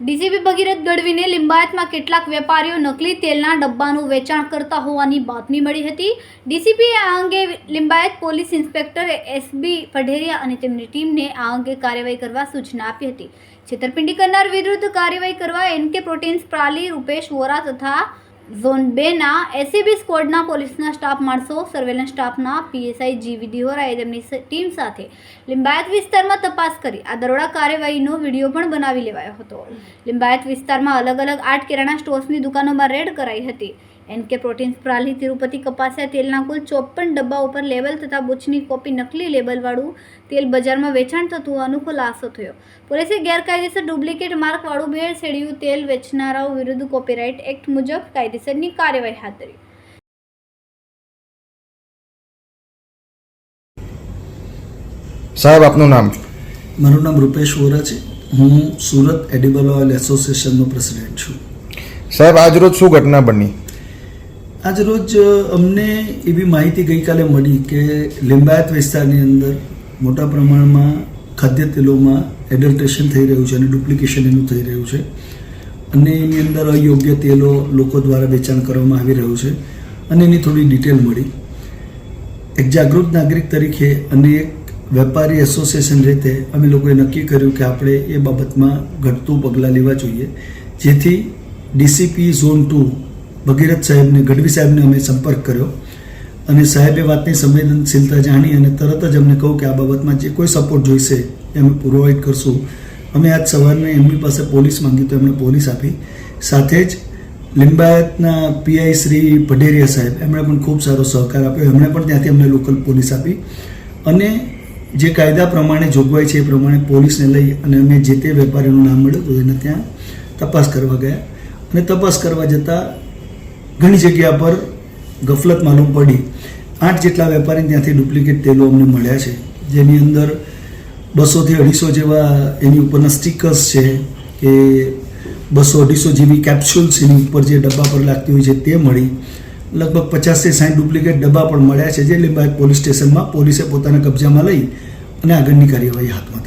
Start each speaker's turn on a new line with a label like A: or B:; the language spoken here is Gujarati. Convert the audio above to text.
A: ડીસીપી ભગીરથ ગઢવીને લિંબાયતમાં કેટલાક વેપારીઓ નકલી તેલના ડબ્બાનું વેચાણ કરતા હોવાની બાતમી મળી હતી. ડીસીપીએ આ અંગે Limbayat police inspector S B Padheriya અને તેમની ટીમને આ અંગે કાર્યવાહી કરવા સૂચના આપી હતી. છેતરપિંડી કરનાર વિરુદ્ધ કાર્યવાહી કરવા એનકે પ્રોટીન્સ પ્રાલી રૂપેશ વોરા તથા ઝોન બેના એસીબી સ્ક્વોડના પોલીસના સ્ટાફ માણસો સર્વેલન્સ સ્ટાફના પીએસઆઈ જીવી દિહોરાએ તેમની ટીમ સાથે લિંબાયત વિસ્તારમાં તપાસ કરી. આ દરોડા કાર્યવાહીનો વીડિયો પણ બનાવી લેવાયો હતો. લિંબાયત વિસ્તારમાં અલગ અલગ આઠ કિરાણા સ્ટોર્સની દુકાનોમાં રેડ કરાઈ હતી. એનકે પ્રોટીન્સ પ્રાલી તિરુપતિ કપાસિયા તેલના કુલ ચોપન ડબ્બા ઉપર લેબલ તથા બુચની કોપી નકલી લેબલવાળું તેલ બજારમાં વેચાણ થતું હોવાનો ખુલાસો થયો. પોલીસે ગેરકાયદેસર ડુપ્લિકેટ માર્કવાળું ભેળસેળિયું તેલ વેચનારાઓ વિરુદ્ધ કોપીરાઇટ એક્ટ મુજબ કાયદેસરની કાર્યવાહી હાથ ધરી.
B: સાહેબ આપનું નામ?
C: મારું નામ રૂપેશ વોરા છે. હું સુરત એડિબલ ઓઇલ એસોસિએશનનો પ્રેસિડેન્ટ છું.
B: સાહેબ આજ રોજ શું ઘટના બની?
C: આજ રોજ અમને એવી માહિતી ગઈકાલે મળી કે લિંબાયત વિસ્તારની અંદર મોટા પ્રમાણમાં ખાદ્ય તેલોમાં એડલ્ટ્રેશન થઈ રહ્યું છે અને ડુપ્લિકેશન એનું થઈ રહ્યું છે. અને એની અંદર અયોગ્ય તેલો લોકો દ્વારા વેચાણ કરવામાં આવી રહ્યું છે. અને એની થોડી ડિટેલ મળી. એક જાગૃત નાગરિક તરીકે અને એક વેપારી એસોસિએશન રીતે અમે લોકોએ નક્કી કર્યું કે આપણે એ બાબતમાં ઘટતું પગલાં લેવા જોઈએ. જેથી ડીસીપી ઝોન ટુ ભગીરથ સાહેબને, ગઢવી સાહેબને અમે સંપર્ક કર્યો અને સાહેબે વાતની સંવેદનશીલતા જાણી અને તરત જ અમને કહું કે આ બાબતમાં જે કોઈ સપોર્ટ જોઈશે એ અમે પ્રોવાઈડ કરશું. અમે આજ સવારને એમની પાસે પોલીસ માંગી તો એમણે પોલીસ આપી. સાથે જ લિંબાયતના પીઆઈ શ્રી ભઢેરિયા સાહેબ, એમણે પણ ખૂબ સારો સહકાર આપ્યો. એમણે પણ ત્યાંથી અમને લોકલ પોલીસ આપી. અને જે કાયદા પ્રમાણે જોગવાઈ છે એ પ્રમાણે પોલીસને લઈ અને અમે જે તે વેપારીનું નામ મળ્યું તો એને ત્યાં તપાસ કરવા ગયા. અને તપાસ કરવા જતાં ઘણી જગ્યા પર ગફલત માલુમ પડી. આઠ જેટલા વેપારી ત્યાંથી ડુપ્લિકેટ તેલો અમને મળ્યા છે. જેની અંદર બસોથી અઢીસો જેવા એની ઉપરના સ્ટીકર્સ છે કે બસો અઢીસો જેવી કેપ્સ્યુલ્સ એની ઉપર જે ડબ્બા પર લાગતી હોય છે તે મળી. લગભગ પચાસથી સાઠ ડુપ્લિકેટ ડબ્બા પણ મળ્યા છે જે લિંબાયત પોલીસ સ્ટેશનમાં પોલીસે પોતાના કબજામાં લઈ અને આગળની કાર્યવાહી હાથમાં